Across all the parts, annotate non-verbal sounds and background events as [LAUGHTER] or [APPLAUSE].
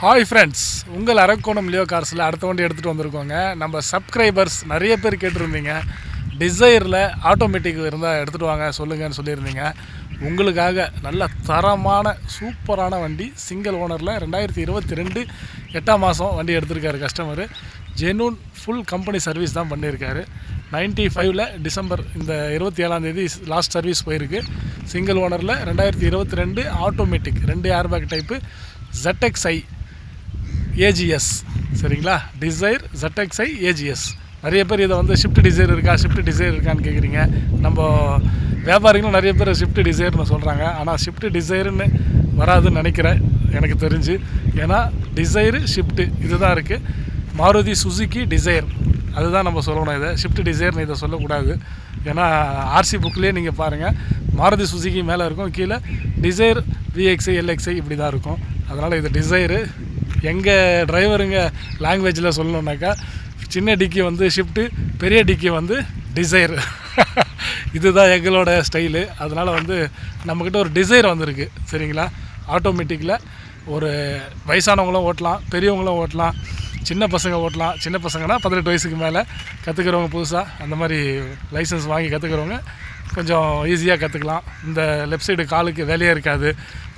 Hi friends உங்கள் Arakkonam Leo கார்ஸில் அடுத்த வண்டி எடுத்துகிட்டு வந்திருக்கோங்க. நம்ம சப்ஸ்கிரைபர்ஸ் நிறைய பேர் கேட்டிருந்தீங்க. டிசைரில் ஆட்டோமேட்டிக் இருந்தால் எடுத்துகிட்டு வாங்க சொல்லுங்கன்னு சொல்லியிருந்தீங்க. உங்களுக்காக நல்ல தரமான சூப்பரான வண்டி சிங்கிள் ஓனரில் ரெண்டாயிரத்தி இருபத்தி ரெண்டு எட்டாம் மாதம் வண்டி எடுத்திருக்காரு customer genuine full company service தான் பண்ணியிருக்காரு. நைன்ட்டி ஃபைவ்ல டிசம்பர் இந்த இருபத்தி ஏழாந்தேதி லாஸ்ட் சர்வீஸ் போயிருக்கு. சிங்கிள் ஓனரில் ரெண்டாயிரத்தி இருபத்தி ரெண்டு ஆட்டோமேட்டிக் ரெண்டு ஏர்பேக் டைப்பு ZXi ஏஜிஎஸ் சரிங்களா? டிசைர் ZXi ஏஜிஎஸ் நிறைய பேர் இதை வந்து ஷிஃப்ட் டிசைர் இருக்கா ஷிஃப்ட் டிசைர் இருக்கான்னு கேட்குறீங்க நம்ம வியாபாரிகளும் நிறைய பேர் ஷிஃப்ட் டிசைர்னு சொல்கிறாங்க ஆனால் ஷிஃப்ட் டிசைர்னு வராதுன்னு நினைக்கிறேன். எனக்கு தெரிஞ்சு. ஏன்னா டிசைரு ஷிஃப்ட்டு இதுதான் இருக்குது மாருதி சுசுக்கி டிசைர் அதுதான் நம்ம சொல்லணும் இதை. ஷிஃப்ட் டிசைர்னு இதை சொல்லக்கூடாது. ஏன்னா ஆர்சி புக்லேயே நீங்கள் பாருங்கள் மாருதி சுசுக்கி மேலே இருக்கும். கீழே டிசைர் விஎக்ஸ்ஐ எல்எக்ஸ்ஐ இப்படி தான் இருக்கும். அதனால் இது டிசைரு எங்கள் டிரைவருங்க லாங்குவேஜில் சொல்லணுன்னாக்கா சின்ன டிக்கி வந்து ஷிஃப்ட்டு பெரிய டிக்கி வந்து டிசைர் [LAUGHS] இதுதான் எங்களோட ஸ்டைலு அதனால் வந்து நம்மக்கிட்ட ஒரு டிசைர் வந்திருக்கு. சரிங்களா? ஆட்டோமேட்டிக்கில் ஒரு வயசானவங்களும் ஓட்டலாம் பெரியவங்களும் ஓட்டலாம். சின்ன பசங்க ஓட்டலாம். சின்ன பசங்கன்னா பதினெட்டு வயசுக்கு மேலே கற்றுக்கிறவங்க புதுசாக அந்த மாதிரி லைசன்ஸ் வாங்கி கற்றுக்கிறவங்க கொஞ்சம் ஈஸியாக கற்றுக்கலாம் இந்த லெஃப்ட் சைடு காலுக்கு வேலையே இருக்காது.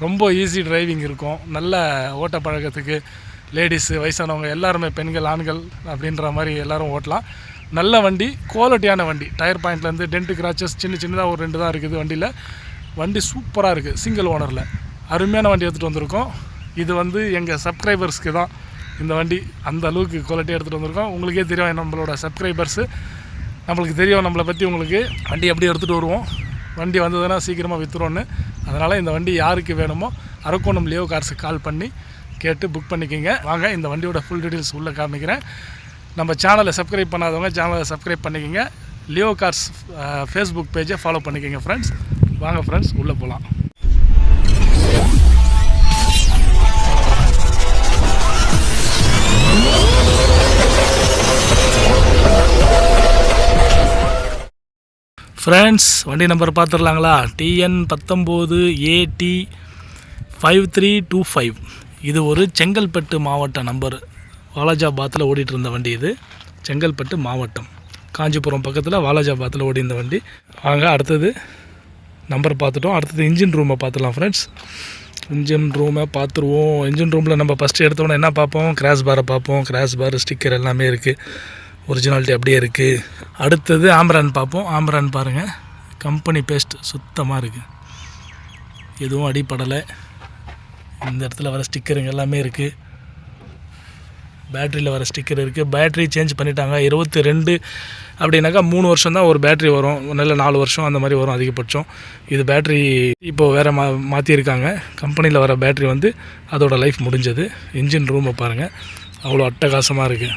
ரொம்ப ஈஸி டிரைவிங் இருக்கும். நல்ல ஓட்ட பழக்கத்துக்கு லேடிஸு வயசானவங்க எல்லாருமே பெண்கள் ஆண்கள் அப்படின்ற மாதிரி எல்லோரும் ஓட்டலாம். நல்ல வண்டி குவாலிட்டியான வண்டி. டயர் பாயிண்ட்லேருந்து டென்ட்டு கிராச்சஸ் சின்ன சின்னதாக ஒரு ரெண்டு தான் இருக்குது வண்டியில். வண்டி சூப்பராக இருக்குது சிங்கிள் ஓனரில் அருமையான வண்டி எடுத்துகிட்டு வந்திருக்கோம். இது வந்து எங்கள் சப்ஸ்கிரைபர்ஸ்க்கு தான் இந்த வண்டி அந்த அளவுக்கு குவாலிட்டி எடுத்துகிட்டு வந்திருக்கோம். உங்களுக்கே தெரியும் நம்மளோட சப்ஸ்கிரைபர்ஸு நம்மளுக்கு தெரியும் நம்மளை பற்றி உங்களுக்கு. வண்டி எப்படி எடுத்துகிட்டு வருவோம்? வண்டி வந்ததுன்னா சீக்கிரமாக விற்றுருவோன்னு அதனால் இந்த வண்டி யாருக்கு வேணுமோ அரக்கோணம் லியோ கார்ஸுக்கு கால் பண்ணி கேட்டு புக் பண்ணிக்கோங்க. வாங்க இந்த வண்டியோட ஃபுல் டீட்டெயில்ஸ் உள்ளே காமிக்கிறேன். நம்ம சேனலை சப்ஸ்கிரைப் பண்ணாதவங்க சேனலை சப்ஸ்கிரைப் பண்ணிக்கோங்க. லியோ கார்ஸ் ஃபேஸ்புக் பேஜை ஃபாலோ பண்ணிக்கோங்க ஃப்ரெண்ட்ஸ் வாங்க ஃப்ரெண்ட்ஸ் உள்ளே போகலாம் ஃப்ரெண்ட்ஸ் வண்டி நம்பர் பார்த்துடலாங்களா? டிஎன் பத்தொம்போது AD five three two five இது ஒரு செங்கல்பட்டு மாவட்ட நம்பர் வாலாஜாபாத்தில் ஓடிட்டு இருந்த வண்டி இது. செங்கல்பட்டு மாவட்டம். காஞ்சிபுரம் பக்கத்தில் வாலாஜாபாத்தில் ஓடி இருந்த வண்டி. வாங்க அடுத்தது நம்பர் பார்த்துட்டோம். அடுத்தது இன்ஜின் ரூமை பார்த்துடலாம் ஃப்ரெண்ட்ஸ் இன்ஜின் ரூமை பார்த்துருவோம். இன்ஜின் ரூமில் நம்ம ஃபஸ்ட்டு எடுத்தோன்னே என்ன பார்ப்போம்? கிராஸ் பாரை பார்ப்போம். கிராஸ் பார் ஸ்டிக்கர் எல்லாமே இருக்குது ஒரிஜினாலிட்டி அப்படியே இருக்குது அடுத்தது ஆம்ரான் பார்ப்போம். ஆம்ரான் பாருங்கள் கம்பெனி பேஸ்ட் சுத்தமாக இருக்குது எதுவும் அடிப்படலை இந்த இடத்துல வர ஸ்டிக்கருங்க எல்லாமே இருக்குது பேட்டரியில் வர ஸ்டிக்கர் இருக்குது பேட்டரி சேஞ்ச் பண்ணிட்டாங்க. இருபத்தி ரெண்டு அப்படின்னாக்கா மூணு வருஷம் தான் ஒரு பேட்டரி வரும். நல்ல நாலு வருஷம் அந்த மாதிரி வரும் அதிகபட்சம். இது பேட்டரி இப்போது வேறு மா மாற்றியிருக்காங்க கம்பெனியில் வர பேட்டரி வந்து அதோடய லைஃப் முடிஞ்சது. இன்ஜின் ரூமை பாருங்கள் அவ்வளோ அட்டகாசமாக இருக்குது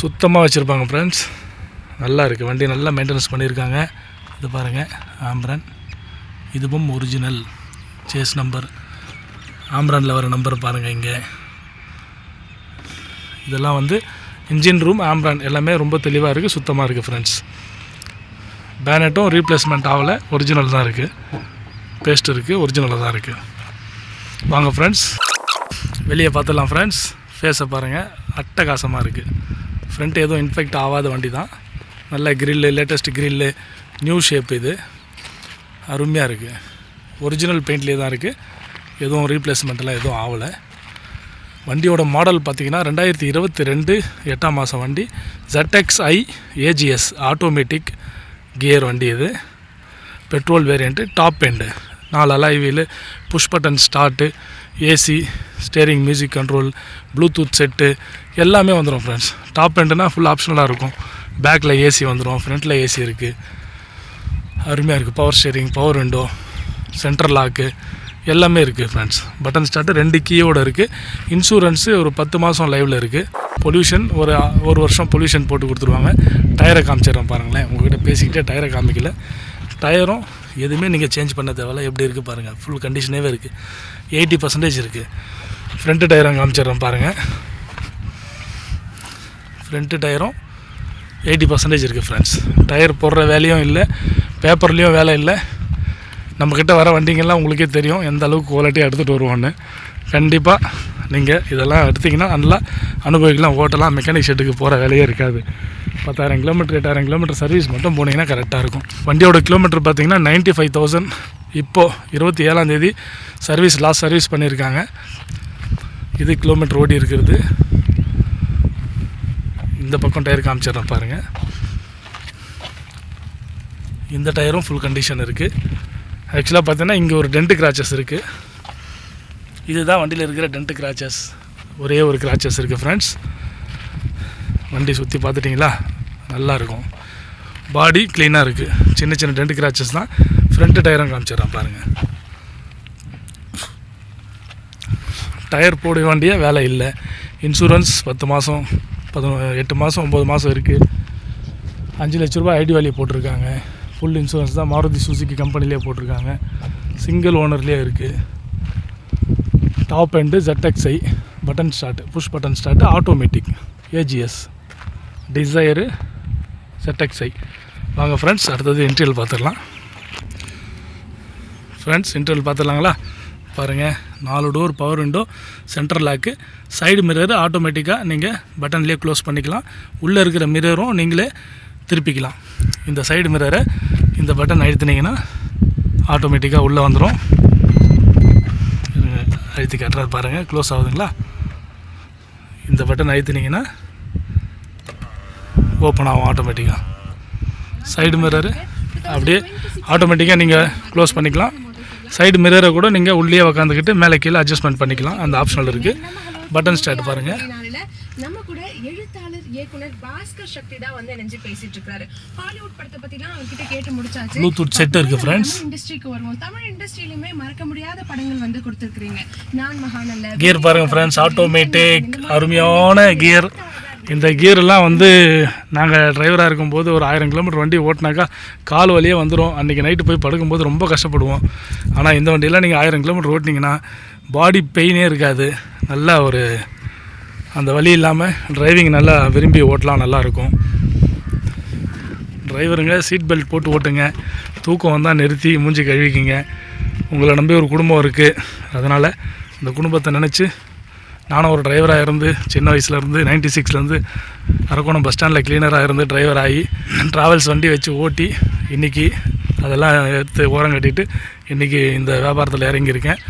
சுத்தமாக வச்சுருப்பாங்க ஃப்ரெண்ட்ஸ் நல்லா இருக்குது வண்டி நல்லா மெயின்டெனன்ஸ் பண்ணியிருக்காங்க இது பாருங்கள் ஆம்ரன். இதுவும் ஒரிஜினல் சேஸ் நம்பர் ஆம்ரானில் வர நம்பர் பாருங்கள் இங்கே. இதெல்லாம் வந்து இன்ஜின் ரூம் ஆம்ரான். எல்லாமே ரொம்ப தெளிவாக இருக்குது சுத்தமாக இருக்குது ஃப்ரெண்ட்ஸ் பேனட்டும் ரீப்ளேஸ்மெண்ட் ஆகலை. ஒரிஜினல் தான் இருக்குது பேஸ்ட் இருக்குது ஒரிஜினலாக தான் இருக்குது வாங்க ஃப்ரெண்ட்ஸ் வெளியே பார்த்துடலாம் ஃப்ரெண்ட்ஸ் ஃபேஸை பாருங்கள் அட்டகாசமாக இருக்குது ஃப்ரண்ட் எதுவும் இன்ஃபெக்ட் ஆகாத வண்டி தான் நல்ல grill latest grill new shape இது. அருமையாக இருக்குது ஒரிஜினல் பெயிண்ட்லேயே தான் இருக்குது எதுவும் ரீப்ளேஸ்மெண்ட்லாம் எதுவும் ஆகலை. வண்டியோட மாடல் பார்த்தீங்கன்னா ரெண்டாயிரத்தி இருபத்தி ரெண்டு எட்டாம் மாதம் வண்டி. ZXi ஏஜிஎஸ் ஆட்டோமேட்டிக் கியர் வண்டி இது. பெட்ரோல் வேரியண்ட்டு டாப் எண்டு நாலு alloy wheel push button start AC steering music control Bluetooth set எல்லாமே வந்துடும் ஃப்ரெண்ட்ஸ் டாப் எண்டுனா ஃபுல் ஆப்ஷனலாக இருக்கும். பேக்கில் ஏசி வந்துடும் ஃப்ரண்ட்டில் ஏசி இருக்குது அருமையாக இருக்குது power steering power window central lock எல்லாமே இருக்குது ஃப்ரெண்ட்ஸ் பட்டன் ஸ்டார்ட்டு ரெண்டு கீயோடு இருக்குது இன்சூரன்ஸு ஒரு பத்து மாதம் லைவில் இருக்குது பொல்யூஷன் ஒரு ஒரு வருஷம் பொல்யூஷன் போட்டு கொடுத்துருவாங்க. டயரை காமிச்சிடறோம் பாருங்களேன். உங்கள்கிட்ட பேசிக்கிட்டே டயரை காமிக்கல. டயரும் எதுவுமே நீங்கள் சேஞ்ச் பண்ண தேவையில்ல. எப்படி இருக்குது பாருங்கள் ஃபுல் கண்டிஷனேவே இருக்குது எயிட்டி பர்சன்டேஜ் இருக்குது ஃப்ரண்ட்டு டயரும் காமிச்சிடுறேன் பாருங்கள் ஃப்ரண்ட்டு டயரும் எயிட்டி பர்சன்டேஜ் இருக்குது ஃப்ரெண்ட்ஸ் டயர் போடுற வேலையும் இல்லை பேப்பர்லேயும் வேலை இல்லை. நம்மக்கிட்ட வர வண்டிங்கெல்லாம் உங்களுக்கே தெரியும் எந்த அளவுக்கு குவாலிட்டியாக எடுத்துகிட்டு வருவோன்னு கண்டிப்பாக நீங்கள் இதெல்லாம் எடுத்திங்கன்னா நல்லா அனுபவிக்கலாம். ஓட்டலாம் மெக்கானிக் ஷெட்டுக்கு போகிற வேலையே இருக்காது. பத்தாயிரம் கிலோமீட்டர் எட்டாயிரம் கிலோமீட்டர் சர்வீஸ் மட்டும் போனீங்கன்னா கரெக்டாக இருக்கும். வண்டியோட கிலோமீட்டர் பார்த்தீங்கன்னா நைன்ட்டி ஃபைவ் தௌசண்ட் இப்போது இருபத்தி ஏழாந்தேதி சர்வீஸ் லாஸ்ட் சர்வீஸ் பண்ணியிருக்காங்க. இது கிலோமீட்டர் ஓடி இருக்கிறது. இந்த பக்கம் டயர் காமிச்சிடுறேன் பாருங்கள் இந்த டயரும் ஃபுல் கண்டிஷன் இருக்குது ஆக்சுவலாக பார்த்தீங்கன்னா இங்கே ஒரு டென்ட் கிராச்சஸ் இருக்குது இதுதான் வண்டியில் இருக்கிற டென்ட் கிராச்சஸ் ஒரே ஒரு கிராச்சஸ் இருக்குது ஃப்ரெண்ட்ஸ் வண்டி சுற்றி பார்த்துட்டிங்களா? நல்லாயிருக்கும் பாடி க்ளீனாக இருக்குது சின்ன சின்ன டென்ட் கிராச்சஸ் தான். ஃப்ரண்ட்டு டயரும் காமிச்சிடறேன் பாருங்கள் டயர் போட வேண்டிய வேலை இல்லை. இன்சூரன்ஸ் பத்து மாதம் பதினொ எட்டு மாதம் ஒம்பது மாதம் இருக்குது அஞ்சு லட்ச ரூபாய் ஐடி வேல்யூ போட்டிருக்காங்க. ஃபுல் இன்சூரன்ஸ் தான் மாருதி சுசுக்கி கம்பெனிலே போட்டிருக்காங்க. சிங்கிள் ஓனர்லேயே இருக்குது top end ZXi button start push button start automatic AGS Dzire ZXi வாங்க ஃப்ரெண்ட்ஸ் அடுத்தது இன்டீரியல் பார்த்துடலாம். ஃப்ரெண்ட்ஸ் இன்டீரியல் பார்த்துடலாங்களா? பாருங்கள் நாலு door power window centre lock side mirror ஆட்டோமேட்டிக்காக நீங்கள் பட்டன்லேயே க்ளோஸ் பண்ணிக்கலாம். உள்ளே இருக்கிற மிரரும் நீங்களே திருப்பிக்கலாம். இந்த சைடு மிரரை இந்த பட்டன் அழுத்தினீங்கன்னா ஆட்டோமேட்டிக்காக உள்ளே வந்துடும் அழுத்தி கட்டுறது பாருங்கள் க்ளோஸ் ஆகுதுங்களா? இந்த பட்டன் அழுத்தினீங்கன்னா ஓப்பன் ஆகும் ஆட்டோமேட்டிக்காக சைடு மிரரு அப்படியே ஆட்டோமேட்டிக்காக நீங்கள் க்ளோஸ் பண்ணிக்கலாம். சைடு மிரரை கூட நீங்கள் உள்ளே உக்காந்துக்கிட்டு மேலே கீழே அட்ஜஸ்ட்மெண்ட் பண்ணிக்கலாம். அந்த ஆப்ஷனல் இருக்குது பட்டன் ஸ்டார்ட் பாருங்கள் நம்ம கூட எழுத்தாளர் இயக்குனர் பாஸ்கர் சக்தி தான் வந்து இணைஞ்சு பேசிட்டு இருக்காரு. ஹாலிவுட் படத்தை பத்திலாம் அவர்கிட்ட கேட்டு முடிச்சாச்சு. ப்ளூடூத் செட் ஃப்ரெண்ட்ஸ் தமிழ் இண்டஸ்ட்ரிக்கு வருவோம். தமிழ் இண்டஸ்ட்ரியிலுமே மறக்க முடியாத படங்கள் வந்து கொடுத்துருக்கீங்க நான் மகாநல்ல கியர் பாருங்கள் ஃப்ரெண்ட்ஸ் ஆட்டோமேட்டிக் அருமையான கியர் இந்த கியர்லாம் வந்து நாங்கள் டிரைவராக இருக்கும்போது ஒரு ஆயிரம் கிலோமீட்டர் வண்டி ஓட்டினாக்கா கால் வழியே வந்துடும் அன்றைக்கி நைட்டு போய் படுக்கும்போது ரொம்ப கஷ்டப்படுவோம். ஆனால் இந்த வண்டியெல்லாம் நீங்கள் ஆயிரம் கிலோமீட்டர் ஓட்டினீங்கன்னா பாடி பெயினே இருக்காது. நல்லா ஒரு அந்த வழி இல்லாமல் டிரைவிங் நல்லா விரும்பி ஓட்டலாம் நல்லாயிருக்கும். டிரைவருங்க சீட் பெல்ட் போட்டு ஓட்டுங்க. தூக்கம் வந்தால் நிறுத்தி மூஞ்சி கழுவிக்கிங்க. உங்களை நம்பி ஒரு குடும்பம் இருக்குது அதனால் இந்த குடும்பத்தை நினச்சி நானும் ஒரு டிரைவராக இருந்து சின்ன வயசுலேருந்து நைன்டி சிக்ஸ்லேருந்து அரக்கோணம் பஸ் ஸ்டாண்டில் க்ளீனராக இருந்து டிரைவர் ஆகி ட்ராவல்ஸ் வண்டி வச்சு ஓட்டி இன்றைக்கி அதெல்லாம் எடுத்து ஓரம் கட்டிட்டு இன்றைக்கி இந்த வியாபாரத்தில் இறங்கியிருக்கேன்.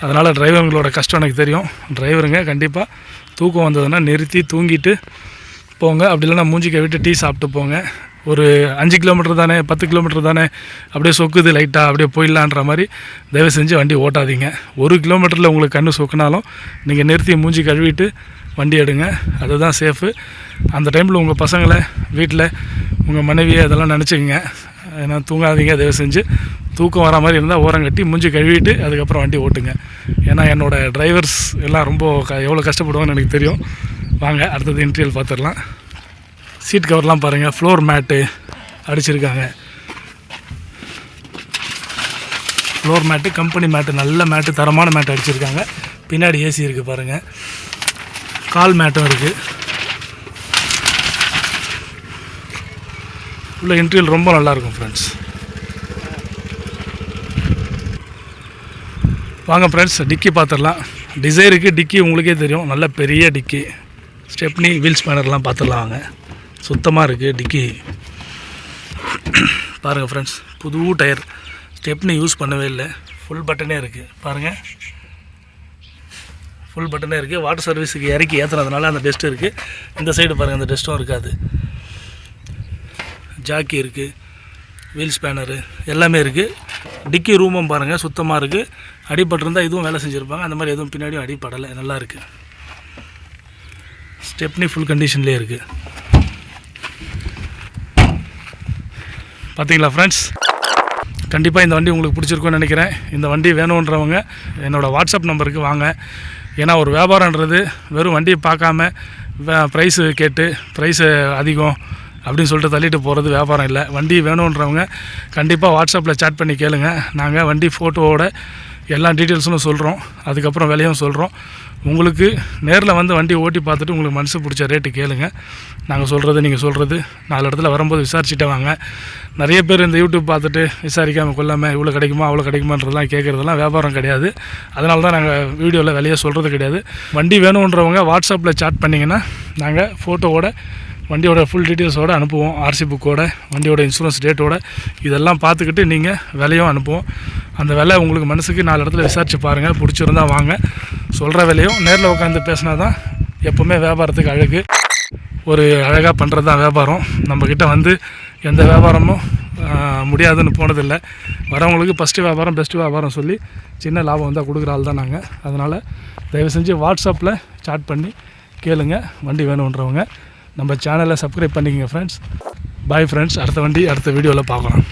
அதனால் டிரைவருங்களோட கஷ்டம் எனக்கு தெரியும். டிரைவருங்க கண்டிப்பாக தூக்கம் வந்ததுன்னா நிறுத்தி தூங்கிட்டு போங்க. அப்படி இல்லைன்னா மூஞ்சிக்க விட்டு டீ சாப்பிட்டு போங்க. ஒரு அஞ்சு கிலோமீட்டர் தானே பத்து கிலோமீட்டர் தானே அப்படியே சொக்குது லைட்டாக அப்படியே போயிடலான்ற மாதிரி தயவு செஞ்சு வண்டி ஓட்டாதீங்க. ஒரு கிலோமீட்டரில் உங்களுக்கு கண்ணு சொக்குனாலும் நீங்கள் நிறுத்தி மூஞ்சி கழுவிட்டு வண்டி எடுங்க. அதுதான் சேஃபு அந்த டைமில் உங்கள் பசங்களை வீட்டில் உங்கள் மனைவியை அதெல்லாம் நினச்சிக்கங்க. ஏன்னா தூங்காதீங்க தயவு செஞ்சு. தூக்கம் வர மாதிரி இருந்தால் ஓரம் கட்டி மூஞ்சி கழுவிட்டு அதுக்கப்புறம் வண்டி ஓட்டுங்க. ஏன்னா என்னோடய டிரைவர்ஸ் எல்லாம் ரொம்ப க எவ்வளோ கஷ்டப்படுவாங்கன்னு எனக்கு தெரியும். வாங்க அடுத்தது இன்டீரியல் பார்த்துடலாம். சீட் கவர்லாம் பாருங்கள் ஃப்ளோர் மேட்டு அடிச்சிருக்காங்க. ஃப்ளோர் மேட்டு கம்பெனி மேட்டு நல்ல மேட்டு தரமான மேட்டு அடிச்சிருக்காங்க. பின்னாடி ஏசி இருக்குது பாருங்கள் கால் மேட்டும் இருக்குது உள்ள இன்டீரியல் ரொம்ப நல்லாயிருக்கும் ஃப்ரெண்ட்ஸ் வாங்க ஃப்ரெண்ட்ஸ் டிக்கி பார்த்துடலாம் டிசைருக்கு டிக்கி உங்களுக்கே தெரியும். நல்ல பெரிய டிக்கி. ஸ்டெப்னி வீல்ஸ் ஸ்பேனர்லாம் பார்த்துடலாம் வாங்க. சுத்தமாக இருக்குது டிக்கி. பாருங்கள் ஃப்ரெண்ட்ஸ் புது டயர் ஸ்டெப்னி யூஸ் பண்ணவே இல்லை. ஃபுல் பட்டனே இருக்குது பாருங்கள் ஃபுல் பட்டனே இருக்குது வாட்டர் சர்வீஸுக்கு இறக்கி ஏற்றுனதுனால அந்த டெஸ்ட் இருக்குது இந்த சைடு பாருங்கள் அந்த டெஸ்ட்டும் இருக்காது. ஜாக்கி இருக்குது வீல் ஸ்பேனரு எல்லாமே இருக்குது டிக்கி ரூமும் பாருங்கள் சுத்தமாக இருக்குது அடிபட்டிருந்தால் இதுவும் வேலை செஞ்சுருப்பாங்க. அந்த மாதிரி எதுவும் பின்னாடியும் அடிப்படலை நல்லா இருக்குது ஸ்டெப்னி ஃபுல் கண்டிஷன்லேயே இருக்குது பார்த்தீங்களா ஃப்ரெண்ட்ஸ் கண்டிப்பாக இந்த வண்டி உங்களுக்கு பிடிச்சிருக்கும்னு நினைக்கிறேன். இந்த வண்டி வேணுன்றவங்க என்னோடய வாட்ஸ்அப் நம்பருக்கு வாங்க. ஏன்னா ஒரு வியாபாரன்றது வெறும் வண்டியை பார்க்காம ப்ரைஸு கேட்டு ப்ரைஸு அதிகம் அப்படின்னு சொல்லிட்டு தள்ளிட்டு போகிறது வியாபாரம் இல்லை. வண்டி வேணுன்றவங்க கண்டிப்பாக வாட்ஸ்அப்பில் சேட் பண்ணி கேளுங்கள் நாங்கள் வண்டி ஃபோட்டோவோட எல்லா டீட்டெயில்ஸும் சொல்கிறோம் அதுக்கப்புறம் விலையும் சொல்கிறோம் உங்களுக்கு நேரில் வந்து வண்டி ஓட்டி பார்த்துட்டு உங்களுக்கு மனசு பிடிச்ச ரேட்டு கேளுங்க. நாங்கள் சொல்கிறது நீங்கள் சொல்கிறது நாலு இடத்துல வரும்போது விசாரிச்சுட்டே வாங்க. நிறைய பேர் இந்த யூடியூப் பார்த்துட்டு விசாரிக்காமல் கொள்ளாமல் இவ்வளோ கிடைக்குமா அவ்வளோ கிடைக்குமான்றதெல்லாம் கேட்குறதெல்லாம் வியாபாரம் கிடையாது. அதனால தான் நாங்கள் வீடியோவில் விலையை சொல்கிறது கிடையாது. வண்டி வேணுன்றவங்க வாட்ஸ்அப்பில் சாட் பண்ணிங்கன்னா நாங்கள் ஃபோட்டோவோட வண்டியோட ஃபுல் டீட்டெயில்ஸோடு அனுப்புவோம். ஆர்சி புக்கோட வண்டியோட இன்சூரன்ஸ் டேட்டோட இதெல்லாம் பார்த்துக்கிட்டு நீங்கள் விலையும் அனுப்புவோம். அந்த விலை உங்களுக்கு மனசுக்கு நாலு இடத்துல விசாரித்து பாருங்கள் பிடிச்சிருந்தா வாங்க. சொல்கிற விலையும் நேரில் உட்காந்து பேசினா தான் எப்போவுமே வியாபாரத்துக்கு அழகு. ஒரு அழகாக பண்ணுறது தான் வியாபாரம். நம்மக்கிட்ட வந்து எந்த வியாபாரமும் முடியாதுன்னு போனதில்லை. வரவங்களுக்கு ஃபஸ்ட்டு வியாபாரம் பெஸ்ட்டு வியாபாரம் சொல்லி சின்ன லாபம் வந்தால் கொடுக்குற ஆள் தான் நாங்கள் அதனால் தயவு செஞ்சு வாட்ஸ்அப்பில் சாட் பண்ணி கேளுங்க. வண்டி வேணுன்றவங்க. நம்ம சேனலை சப்ஸ்கிரைப் பண்ணிக்கங்க ஃப்ரெண்ட்ஸ் பாய் ஃப்ரெண்ட்ஸ் அடுத்த வண்டி அடுத்த வீடியோவில் பார்க்கலாம்.